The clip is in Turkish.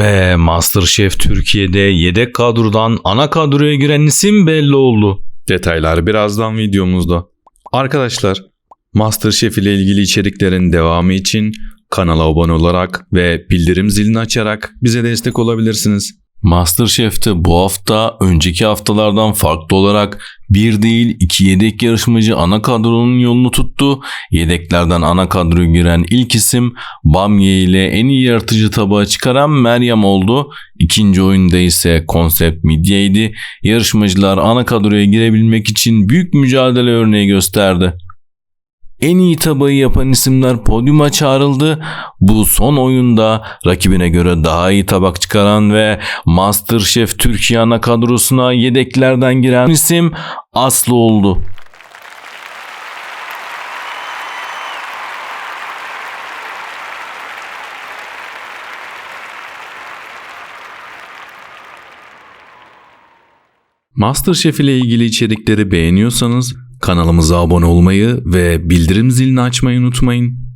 Ve Masterchef Türkiye'de yedek kadrodan ana kadroya giren isim belli oldu. Detaylar birazdan videomuzda. Arkadaşlar, Masterchef ile ilgili içeriklerin devamı için kanala abone olarak ve bildirim zilini açarak bize destek olabilirsiniz. Masterchef'te bu hafta önceki haftalardan farklı olarak bir değil iki yedek yarışmacı ana kadronun yolunu tuttu. Yedeklerden ana kadroya giren ilk isim Bamye ile en iyi yaratıcı tabağı çıkaran Meryem oldu. İkinci oyunda ise konsept midyeydi. Yarışmacılar ana kadroya girebilmek için büyük mücadele örneği gösterdi. En iyi tabağı yapan isimler podyuma çağrıldı. Bu son oyunda rakibine göre daha iyi tabak çıkaran ve Masterchef Türkiye ana kadrosuna yedeklerden giren isim Aslı oldu. Masterchef ile ilgili içerikleri beğeniyorsanız kanalımıza abone olmayı ve bildirim zilini açmayı unutmayın.